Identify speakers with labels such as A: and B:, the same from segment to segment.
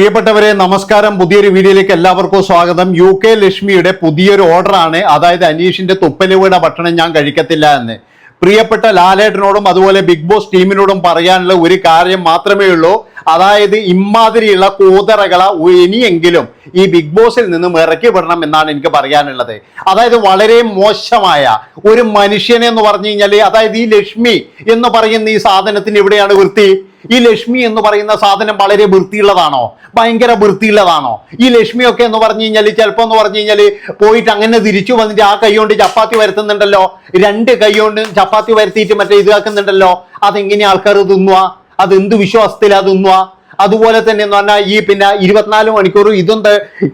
A: പ്രിയപ്പെട്ടവരെ നമസ്കാരം. പുതിയൊരു വീഡിയോയിലേക്ക് എല്ലാവർക്കും സ്വാഗതം. യു കെ ലക്ഷ്മിയുടെ പുതിയൊരു ഓർഡറാണ്. അതായത് അനീഷിന്റെ തുപ്പലുവയുടെ ഭക്ഷണം ഞാൻ കഴിക്കത്തില്ല എന്ന്. പ്രിയപ്പെട്ട ലാലേട്ടനോടും അതുപോലെ ബിഗ് ബോസ് ടീമിനോടും പറയാനുള്ള ഒരു കാര്യം മാത്രമേ ഉള്ളൂ. അതായത് ഇമാതിരിയുള്ള കൂതറകള ഇനിയെങ്കിലും ഈ ബിഗ് ബോസിൽ നിന്നും ഇറക്കി വിടണം എന്നാണ് എനിക്ക് പറയാനുള്ളത്. അതായത് വളരെ മോശമായ ഒരു മനുഷ്യനെ എന്ന് പറഞ്ഞു കഴിഞ്ഞാൽ അതായത് ഈ ലക്ഷ്മി എന്ന് പറയുന്ന ഈ സാധനത്തിന് എവിടെയാണ് വൃത്തി. ഈ ലക്ഷ്മി എന്ന് പറയുന്ന സാധനം വളരെ വൃത്തിയുള്ളതാണോ? ഭയങ്കര വൃത്തിയുള്ളതാണോ? ഈ ലക്ഷ്മിയൊക്കെ എന്ന് പറഞ്ഞു കഴിഞ്ഞാൽ ചിലപ്പോ എന്ന് പറഞ്ഞു കഴിഞ്ഞാൽ പോയിട്ട് അങ്ങനെ തിരിച്ചു വന്നിട്ട് ആ കൈ കൊണ്ട് ചപ്പാത്തി വരുത്തുന്നുണ്ടല്ലോ? രണ്ട് കൈ കൊണ്ട് ചപ്പാത്തി വരുത്തിയിട്ട് മറ്റേ ഇതാക്കുന്നുണ്ടല്ലോ അതെങ്ങനെ ആൾക്കാർ തിന്നുക അത് എന്ത് വിശ്വാസത്തിലാ തിന്നുക അതുപോലെ തന്നെ എന്ന് പറഞ്ഞാൽ ഈ പിന്നെ ഇരുപത്തിനാല് മണിക്കൂർ ഇതും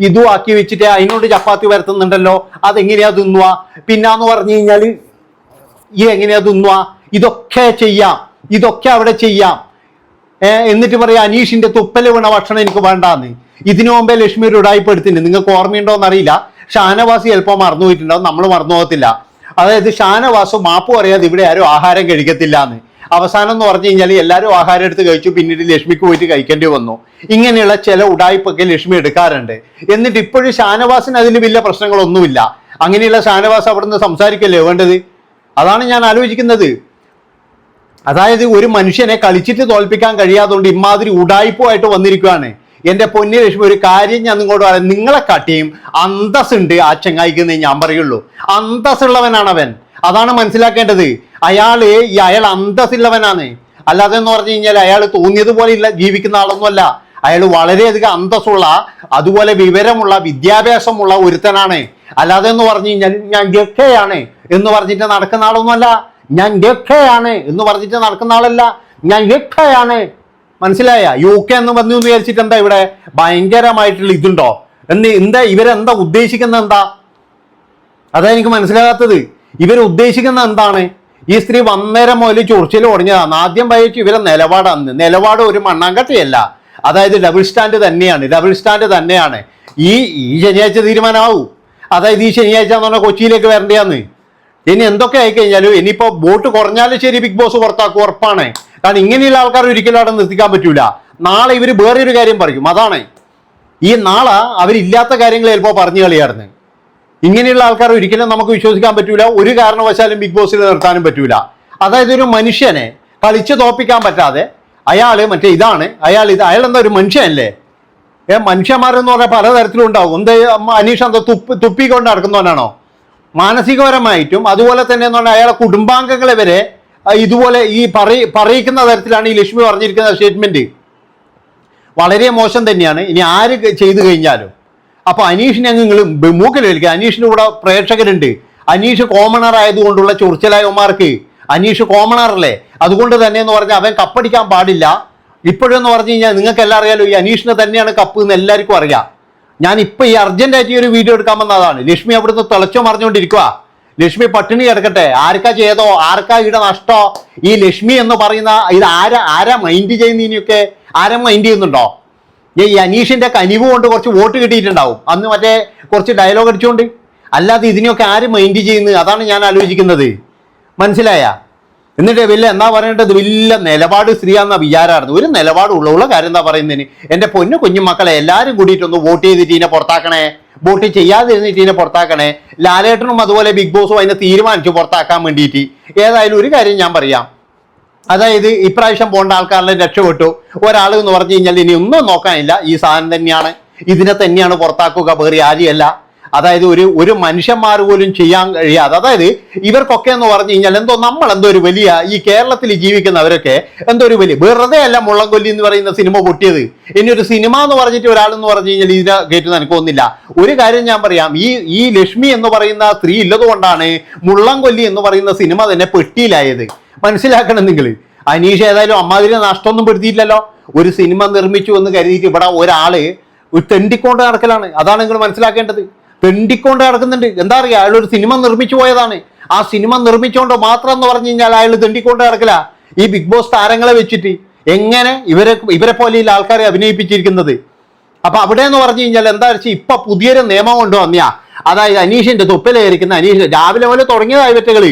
A: ഇതും ആക്കി വെച്ചിട്ട് അതിനോട് ചപ്പാത്തി വരുത്തുന്നുണ്ടല്ലോ? അതെങ്ങനെയാ തിന്നുക പിന്നാന്ന് പറഞ്ഞു കഴിഞ്ഞാൽ ഈ എങ്ങനെയാ തിന്നുക ഇതൊക്കെ ചെയ്യാം. ഇതൊക്കെ അവിടെ ചെയ്യാം. എന്നിട്ട് പറയാം അനീഷിന്റെ തുപ്പൽ വീണ ഭക്ഷണം എനിക്ക് വേണ്ടാന്ന്. ഇതിനു മുമ്പേ ലക്ഷ്മി ഒരു ഉടായ്പ എടുത്തിട്ടുണ്ട്. നിങ്ങൾക്ക് ഓർമ്മയുണ്ടോ എന്നറിയില്ല ഷാനവാസ് ചിലപ്പോൾ മറന്നു പോയിട്ടുണ്ടാവും. നമ്മൾ മറന്നു പോകത്തില്ല. അതായത് ഷാനവാസ് മാപ്പ് പറയാതെ ഇവിടെ ആരും ആഹാരം കഴിക്കത്തില്ല എന്ന് അവസാനം എന്ന് പറഞ്ഞു കഴിഞ്ഞാൽ എല്ലാവരും ആഹാരം എടുത്ത് കഴിച്ചു. പിന്നീട് ലക്ഷ്മിക്ക് പോയിട്ട് കഴിക്കേണ്ടി വന്നു. ഇങ്ങനെയുള്ള ചില ഉടായ്പൊക്കെ ലക്ഷ്മി എടുക്കാറുണ്ട്. എന്നിട്ട് ഇപ്പോഴും ഷാനവാസിന് അതിൽ വലിയ പ്രശ്നങ്ങളൊന്നുമില്ല. അങ്ങനെയുള്ള ഷാനവാസ് അവിടുന്ന് സംസാരിക്കല്ലേ വേണ്ടത്? അതാണ് ഞാൻ ആലോചിക്കുന്നത്. അതായത് ഒരു മനുഷ്യനെ കളിച്ചിട്ട് തോൽപ്പിക്കാൻ കഴിയാത്തതുകൊണ്ട് ഇമാതിരി ഉടായ്പുമായിട്ട് വന്നിരിക്കുകയാണ് എന്റെ പൊന്നി ലക്ഷ്മി ഒരു കാര്യം ഞാൻ നിങ്ങളോട് പറയാം. നിങ്ങളെ കാട്ടിയും അന്തസ്സുണ്ട് ആ ചെങ്ങായിക്ക് ഞാൻ പറയുള്ളൂ. അന്തസ്സുള്ളവനാണ് അവൻ അതാണ് മനസ്സിലാക്കേണ്ടത്. അയാൾ ഈ അയാൾ അന്തസ്സുള്ളവനാണ് അല്ലാതെ എന്ന് പറഞ്ഞു കഴിഞ്ഞാൽ അയാൾ തോന്നിയതുപോലെ ഇല്ല ജീവിക്കുന്ന ആളൊന്നുമല്ല. അയാൾ വളരെയധികം അന്തസ്സുള്ള അതുപോലെ വിവരമുള്ള വിദ്യാഭ്യാസമുള്ള ഒരുത്തനാണ്. അല്ലാതെ എന്ന് പറഞ്ഞു കഴിഞ്ഞാൽ ഞാൻ ഗക്കയാണ് എന്ന് പറഞ്ഞിട്ട് നടക്കുന്ന ആളൊന്നുമല്ല. ഞാൻ രക്ഷയാണ് എന്ന് പറഞ്ഞിട്ട് നടക്കുന്ന ആളല്ല. ഞാൻ രക്ഷയാണ്. മനസ്സിലായ? യു കെ എന്ന് പറഞ്ഞു എന്ന് വിചാരിച്ചിട്ട് എന്താ ഇവിടെ? ഭയങ്കരമായിട്ടുള്ള ഇതുണ്ടോ? എന്ന് എന്താ ഇവരെന്താ ഉദ്ദേശിക്കുന്നത് എന്താ? അതാ എനിക്ക് മനസ്സിലാകാത്തത്. ഇവർ ഉദ്ദേശിക്കുന്ന എന്താണ്? ഈ സ്ത്രീ വന്നേരം മുതൽ ചൊറിച്ചിൽ ഉടഞ്ഞതാണ് ആദ്യം വായിച്ചു ഇവരെ നിലപാടാണ് നിലപാട് ഒരു മണ്ണാങ്കട്ടയല്ല. അതായത് ഡബിൾ സ്റ്റാൻഡ് തന്നെയാണ്. ഡബിൾ സ്റ്റാൻഡ് തന്നെയാണ്. ഈ ഈ ശനിയാഴ്ച തീരുമാനമാവൂ. അതായത് ഈ ശനിയാഴ്ച എന്ന് പറഞ്ഞാൽ കൊച്ചിയിലേക്ക് വരേണ്ടതാന്ന്. ഇനി എന്തൊക്കെ ആയിക്കഴിഞ്ഞാലും ഇനിയിപ്പോ വോട്ട് കുറഞ്ഞാലും ശരി ബിഗ് ബോസ് പുറത്താക്കും ഉറപ്പാണ്. കാരണം ഇങ്ങനെയുള്ള ആൾക്കാർ ഒരിക്കലും അവിടെ നിർത്തിക്കാൻ പറ്റൂല. നാളെ ഇവർ വേറെ ഒരു കാര്യം പറയും. അതാണ്. ഈ നാളെ അവരില്ലാത്ത കാര്യങ്ങൾ ചിലപ്പോൾ പറഞ്ഞു കളിയായിരുന്നു ഇങ്ങനെയുള്ള ആൾക്കാർ ഒരിക്കലും നമുക്ക് വിശ്വസിക്കാൻ പറ്റൂല. ഒരു കാരണവശാലും ബിഗ് ബോസിൽ നിർത്താനും പറ്റൂല. അതായത് ഒരു മനുഷ്യനെ കളിച്ച് തോപ്പിക്കാൻ പറ്റാതെ അയാൾ മറ്റേ ഇതാണ്. അയാൾ ഇത് അയാൾ എന്താ ഒരു മനുഷ്യനല്ലേ? ഏ മനുഷ്യന്മാരെന്ന് പറഞ്ഞാൽ പലതരത്തിലും ഉണ്ടാവും എന്താ അനീഷ് എന്താ തുപ്പി തുപ്പിക്കൊണ്ട് നടക്കുന്നവനാണോ? മാനസികപരമായിട്ടും അതുപോലെ തന്നെ എന്ന് പറഞ്ഞാൽ അയാളെ കുടുംബാംഗങ്ങളെ വരെ ഇതുപോലെ ഈ പറയി പറയിക്കുന്ന തരത്തിലാണ് ഈ ലക്ഷ്മി പറഞ്ഞിരിക്കുന്ന സ്റ്റേറ്റ്മെന്റ്. വളരെ മോശം തന്നെയാണ്. ഇനി ആര് ചെയ്തു കഴിഞ്ഞാലും. അപ്പോൾ അനീഷിനെ അങ്ങ് മൂക്കിൽ കളിക്കുക അനീഷിന്റെ കൂടെ പ്രേക്ഷകരുണ്ട്. അനീഷ് കോമണർ ആയതുകൊണ്ടുള്ള ചൊറിച്ചിലായവന്മാർക്ക് അനീഷ് കോമണറല്ലേ അതുകൊണ്ട് തന്നെ എന്ന് പറഞ്ഞാൽ അവൻ കപ്പടിക്കാൻ പാടില്ല. ഇപ്പോഴെന്ന് പറഞ്ഞു കഴിഞ്ഞാൽ നിങ്ങൾക്ക് എല്ലാം അറിയാലോ ഈ അനീഷിനെ തന്നെയാണ് കപ്പ് എന്ന് എല്ലാവർക്കും അറിയാം. ഞാൻ ഇപ്പൊ ഈ അർജന്റായിട്ട് ഈ ഒരു വീഡിയോ എടുക്കാൻ വന്നതാണ്. ലക്ഷ്മി അവിടുന്ന് തിളച്ചോ മറിഞ്ഞുകൊണ്ടിരിക്കുക ലക്ഷ്മി പട്ടിണി കിടക്കട്ടെ. ആർക്കാ ചെയ്തോ? ആർക്കാ ഇവിടെ നഷ്ടോ? ഈ ലക്ഷ്മി എന്ന് പറയുന്ന ഇത് ആരാ ആരാ മൈൻഡ് ചെയ്യുന്നതിനൊക്കെ ആരാ മൈൻഡ് ചെയ്യുന്നുണ്ടോ? ഈ അനീഷിന്റെ കനിവ് കൊണ്ട് കുറച്ച് വോട്ട് കിട്ടിയിട്ടുണ്ടാവും. അന്ന് മറ്റേ കുറച്ച് ഡയലോഗ് അടിച്ചുകൊണ്ട് അല്ലാതെ ഇതിനെയൊക്കെ ആര് മൈൻഡ് ചെയ്യുന്നത് അതാണ് ഞാൻ ആലോചിക്കുന്നത്. മനസ്സിലായ? എന്നിട്ട് വലിയ എന്താ പറയേണ്ടത്? വലിയ നിലപാട് സ്ത്രീയാന്ന വിചാരമായിരുന്നു ഒരു നിലപാട് ഉള്ള കാര്യം എന്താ പറയുന്നതിന്? എന്റെ പൊന്നു കുഞ്ഞുമക്കളെ എല്ലാവരും കൂടിയിട്ടൊന്ന് വോട്ട് ചെയ്തിട്ട് ഇതിനെ പുറത്താക്കണേ. വോട്ട് ചെയ്യാതിരുന്നിട്ട് ഇതിനെ പുറത്താക്കണേ. ലാലേട്ടനും അതുപോലെ ബിഗ് ബോസും അതിനെ തീരുമാനിച്ചു പുറത്താക്കാൻ വേണ്ടിയിട്ട്. ഏതായാലും ഒരു കാര്യം ഞാൻ പറയാം. അതായത് ഇപ്രാവശ്യം പോണ്ട ആൾക്കാരുടെ രക്ഷപ്പെട്ടു ഒരാൾ എന്ന് പറഞ്ഞു കഴിഞ്ഞാൽ ഇനി ഒന്നും നോക്കാനില്ല. ഈ സാധനം തന്നെയാണ്. ഇതിനെ തന്നെയാണ് പുറത്താക്കുക. വേറെ ആരെയല്ല. അതായത് ഒരു ഒരു മനുഷ്യന്മാർ പോലും ചെയ്യാൻ കഴിയാതെ അതായത് ഇവർക്കൊക്കെ എന്ന് പറഞ്ഞു കഴിഞ്ഞാൽ എന്തോ നമ്മൾ എന്തോ ഒരു വലിയ ഈ കേരളത്തിൽ ജീവിക്കുന്നവരൊക്കെ എന്തോ ഒരു വലിയ വെറുതെ അല്ല മുള്ളംകൊല്ലി എന്ന് പറയുന്ന സിനിമ പൊട്ടിയത്. ഇനി ഒരു സിനിമ എന്ന് പറഞ്ഞിട്ട് ഒരാളെന്ന് പറഞ്ഞു കഴിഞ്ഞാൽ ഇതിനെ കയറ്റുന്ന എനിക്കൊന്നില്ല ഒരു കാര്യം ഞാൻ പറയാം ഈ ഈ ലക്ഷ്മി എന്ന് പറയുന്ന സ്ത്രീ ഇല്ലതുകൊണ്ടാണ് മുള്ളംകൊല്ലി എന്ന് പറയുന്ന സിനിമ തന്നെ പെട്ടിയിലായത്. മനസ്സിലാക്കണം നിങ്ങൾ. അനീഷ് ഏതായാലും അമ്മാതിരി നഷ്ടമൊന്നും പെടുത്തിയില്ലല്ലോ ഒരു സിനിമ നിർമ്മിച്ചു എന്ന് കരുതിയിട്ട് ഇവിടെ ഒരാൾ ഒരു തെണ്ടിക്കൊണ്ട് നടക്കലാണ്. അതാണ് നിങ്ങൾ മനസ്സിലാക്കേണ്ടത്. തെണ്ടിക്കൊണ്ട് നടക്കുന്നുണ്ട്. എന്താ അറിയാ? അയാൾ ഒരു സിനിമ നിർമ്മിച്ചു പോയതാണ്. ആ സിനിമ നിർമ്മിച്ചുകൊണ്ട് മാത്രം എന്ന് പറഞ്ഞു കഴിഞ്ഞാൽ അയാൾ തെണ്ടിക്കൊണ്ട് നടക്കില്ല. ഈ ബിഗ് ബോസ് താരങ്ങളെ വെച്ചിട്ട് എങ്ങനെ ഇവരെ ഇവരെ പോലെ പോലെയുള്ള ആൾക്കാരെ അഭിനയിപ്പിച്ചിരിക്കുന്നത്? അപ്പൊ അവിടെ എന്ന് പറഞ്ഞു കഴിഞ്ഞാൽ എന്താ വെച്ചാൽ ഇപ്പൊ പുതിയൊരു നിയമം കൊണ്ടുവന്നിയാ. അതായത് അനീഷിന്റെ തൊപ്പിലേരിക്കുന്ന അനീഷ് രാവിലെ പോലെ തുടങ്ങിയതായി വെറ്റകൾ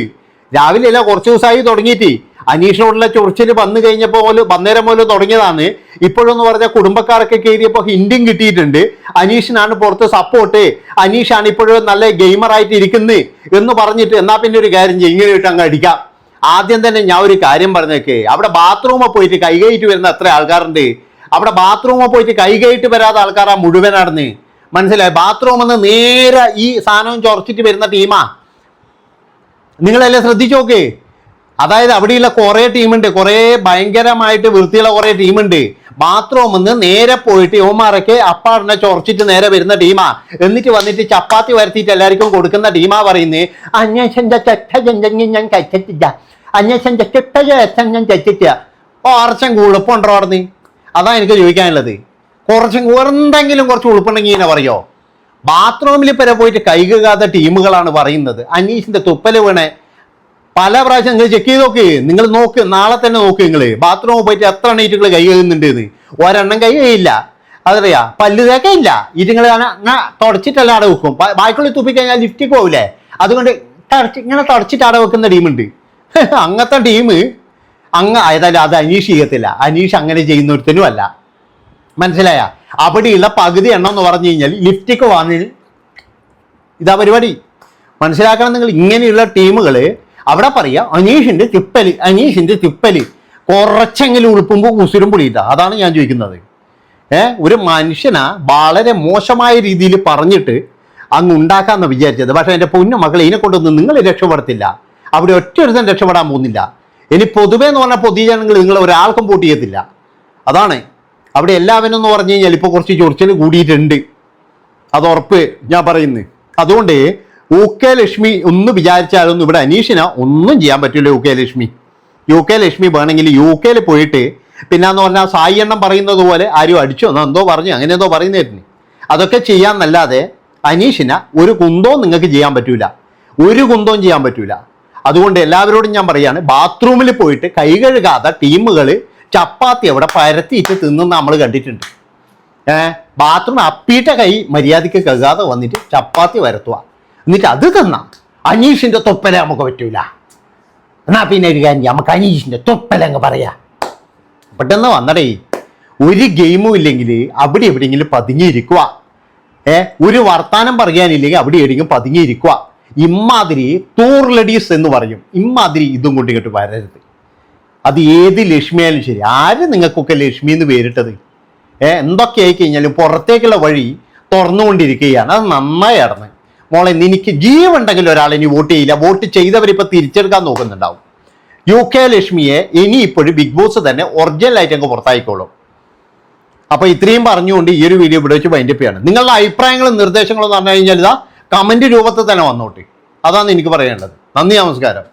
A: രാവിലെ അല്ല കുറച്ച് ദിവസമായി തുടങ്ങിയിട്ട്. അനീഷിനോടുള്ള ചൊറിച്ചിൽ വന്നു കഴിഞ്ഞപ്പോൾ പോലും വന്നേരം പോലും തുടങ്ങിയതാണ്. ഇപ്പോഴെന്ന് പറഞ്ഞാൽ കുടുംബക്കാരൊക്കെ കയറിയപ്പോൾ ഹിന്ദിയും കിട്ടിയിട്ടുണ്ട്. അനീഷിനാണ് പുറത്ത് സപ്പോർട്ട് അനീഷാണ് ഇപ്പോഴും നല്ല ഗെയിമറായിട്ട് ഇരിക്കുന്നത് എന്ന് പറഞ്ഞിട്ട് എന്നാൽ പിന്നെ ഒരു കാര്യം ചെയ്യും ഇങ്ങനെ ഇട്ട് അങ്ങ് അടിക്കാം. ആദ്യം തന്നെ ഞാൻ ഒരു കാര്യം പറഞ്ഞേക്ക് അവിടെ ബാത്റൂമിൽ പോയിട്ട് കൈകയിട്ട് വരുന്ന അത്ര ആൾക്കാരുണ്ട്? അവിടെ ബാത്റൂമിൽ പോയിട്ട് കൈകയിട്ട് വരാത്ത ആൾക്കാരാ മുഴുവനാണെന്ന്. മനസ്സിലായി? ബാത്റൂം നിന്ന് നേരെ ഈ സാധനം ചൊറച്ചിട്ട് വരുന്ന ടീമാ നിങ്ങളെല്ലാം ശ്രദ്ധിച്ചു നോക്ക്. അതായത് അവിടെയുള്ള കുറേ ടീമുണ്ട്. കുറേ ഭയങ്കരമായിട്ട് വൃത്തിയുള്ള കുറേ ടീമുണ്ട്. ബാത്റൂമിൽ നിന്ന് നേരെ പോയിട്ട് യോമാരൊക്കെ അപ്പാടിനെ ചൊറച്ചിട്ട് നേരെ വരുന്ന ടീമാ. എന്നിട്ട് വന്നിട്ട് ചപ്പാത്തി വരുത്തിയിട്ട് എല്ലാവർക്കും കൊടുക്കുന്ന ടീമാ പറയുന്നത് അന്വേഷന്റെ ചെറ്റ ചെഞ്ചെങ്കിൽ ഞാൻ കുറച്ചും അവിടെ അതാ എനിക്ക് ചോദിക്കാനുള്ളത്. കുറച്ചും എന്തെങ്കിലും കുറച്ച് ഉളുപ്പുണ്ടെങ്കിൽ ഇങ്ങനെ പറയോ? ബാത്റൂമിൽ വരെ പോയിട്ട് കൈകാത്ത ടീമുകളാണ് പറയുന്നത്. അനീഷിന്റെ തുപ്പൽ വീണേ. പല പ്രാവശ്യം നിങ്ങൾ ചെക്ക് ചെയ്ത് നോക്ക്. നിങ്ങൾ നോക്ക് നാളെ തന്നെ നോക്ക് നിങ്ങൾ ബാത്റൂമിൽ പോയിട്ട് എത്ര എണ്ണീറ്റുകൾ കൈ കഴുകുന്നുണ്ട് എന്ന് ഒരെണ്ണം കൈ കഴിയില്ല അതറിയാ പല്ല് തേക്കയില്ല ഇതുങ്ങൾ അങ്ങനെ തുടച്ചിട്ടല്ല അട വെക്കും. ബാക്കിയുള്ള തുപ്പി കഴിഞ്ഞാൽ ലിഫ്റ്റിൽ പോകില്ലേ അതുകൊണ്ട് തടച്ച് ഇങ്ങനെ തുടച്ചിട്ട് അവിടെ വെക്കുന്ന ടീമുണ്ട് അങ്ങനത്തെ ടീം അങ്ങ് ഏതായാലും അത് അനീഷ് ചെയ്യത്തില്ല. അനീഷ് അങ്ങനെ ചെയ്യുന്നൊരുത്തനും അല്ല. മനസ്സിലായ? അവിടെയുള്ള പകുതി എണ്ണം എന്ന് പറഞ്ഞു കഴിഞ്ഞാൽ ലിഫ്റ്റിക്ക് വാങ്ങി. ഇതാ പരിപാടി. മനസ്സിലാക്കണം നിങ്ങൾ ഇങ്ങനെയുള്ള ടീമുകൾ അവിടെ പറയാ അനീഷിന്റെ തിപ്പൽ അനീഷിന്റെ തിപ്പൽ കുറച്ചെങ്കിലും ഉളുപ്പുമ്പോൾ ഉസുരും പൊളിയിട്ട. അതാണ് ഞാൻ ചോദിക്കുന്നത്. ഏഹ് ഒരു മനുഷ്യനെ വളരെ മോശമായ രീതിയിൽ പറഞ്ഞിട്ട് അങ്ങ് ഉണ്ടാക്കാന്ന് വിചാരിച്ചത്. പക്ഷെ എന്റെ പൊന്നു മക്കളെ ഇതിനെ കൊണ്ടൊന്നും നിങ്ങൾ രക്ഷപ്പെടത്തില്ല. അവിടെ ഒറ്റ ഒരുത്തൻ രക്ഷപ്പെടാൻ പോകുന്നില്ല. ഇനി പൊതുവേ എന്ന് പറഞ്ഞാൽ പൊതുജനങ്ങൾ നിങ്ങൾ ഒരാൾക്കും വോട്ട് ചെയ്യത്തില്ല. അതാണ്. അവിടെ എല്ലാവരും എന്ന് പറഞ്ഞു കഴിഞ്ഞാൽ ഇപ്പോൾ കുറച്ച് ചൊറിച്ചിൽ കൂടിയിട്ടുണ്ട്. അത് ഉറപ്പ് ഞാൻ പറയുന്നത് അതുകൊണ്ട് യു കെ ലക്ഷ്മി ഒന്ന് വിചാരിച്ചാലൊന്നും ഇവിടെ അനീഷിന ഒന്നും ചെയ്യാൻ പറ്റില്ല U K Lakshmi. U K Lakshmi വേണമെങ്കിൽ യു കെയിൽ പോയിട്ട് പിന്നെന്ന് പറഞ്ഞാൽ സായി എണ്ണം പറയുന്നത് പോലെ ആരും അടിച്ചോ? എന്തോ പറഞ്ഞു അങ്ങനെ എന്തോ പറയുന്നതായിരുന്നു. അതൊക്കെ ചെയ്യാന്നല്ലാതെ അനീഷിന ഒരു കുന്തവും നിങ്ങൾക്ക് ചെയ്യാൻ പറ്റൂല. ഒരു കുന്തവും ചെയ്യാൻ പറ്റൂല. അതുകൊണ്ട് എല്ലാവരോടും ഞാൻ പറയാണ് ബാത്റൂമിൽ പോയിട്ട് കൈ കഴുകാതെ ടീമുകൾ ചപ്പാത്തി അവിടെ പരത്തിയിട്ട് തിന്നുന്ന നമ്മൾ കണ്ടിട്ടുണ്ട്. ഏഹ് ബാത്റൂം അപ്പിയിട്ട കൈ മര്യാദയ്ക്ക് കഴുകാതെ വന്നിട്ട് ചപ്പാത്തി വരത്തുക എന്നിട്ട് അത് തന്ന. അനീഷിന്റെ തൊപ്പല നമുക്ക് പറ്റൂല. എന്നാ പിന്നെ ഒരു കാര്യം നമുക്ക് അനീഷിന്റെ തൊപ്പല അങ്ങ് പറയാ. പെട്ടെന്ന് വന്നടേ ഒരു ഗെയിമും ഇല്ലെങ്കിൽ അവിടെ എവിടെയെങ്കിലും പതുങ്ങിയിരിക്കുക ഏ ഒരു വർത്താനം പറയാനില്ലെങ്കിൽ അവിടെ എവിടെയെങ്കിലും പതുങ്ങിയിരിക്കുക ഇമ്മാതിരി തൂർലഡീസ് എന്ന് പറയും. ഇമ്മാതിരി ഇതും കൊണ്ട് ഇങ്ങോട്ട് വരരുത്. അത് ഏത് ലക്ഷ്മിയായാലും ശരി. ആര് നിങ്ങൾക്കൊക്കെ ലക്ഷ്മി എന്ന് പേരിട്ടത്? ഏ എന്തൊക്കെ ആയി കഴിഞ്ഞാലും പുറത്തേക്കുള്ള വഴി തുറന്നുകൊണ്ടിരിക്കുകയാണ്. അത് നന്നായി നടന്ന്. മോളെ നിനക്ക് ജീവുണ്ടെങ്കിൽ ഒരാൾ ഇനി വോട്ട് ചെയ്യില്ല. വോട്ട് ചെയ്തവരിപ്പോൾ തിരിച്ചെടുക്കാൻ നോക്കുന്നുണ്ടാവും. യു കെ ലക്ഷ്മിയെ ഇനി ഇപ്പോഴും ബിഗ് ബോസ് തന്നെ ഒറിജിനൽ ആയിട്ട് അങ്ങ് പുറത്തായിക്കോളും. അപ്പൊ ഇത്രയും പറഞ്ഞുകൊണ്ട് ഈ ഒരു വീഡിയോ ഇവിടെ വെച്ച് വൈൻഡപ്പ് ചെയ്യാണ്. നിങ്ങളുടെ അഭിപ്രായങ്ങളും നിർദ്ദേശങ്ങളും എന്ന് പറഞ്ഞു കഴിഞ്ഞാൽ ഇതാ കമന്റ് രൂപത്തിൽ തന്നെ വന്നോട്ടെ. അതാണ് എനിക്ക് പറയേണ്ടത് നന്ദി നമസ്കാരം.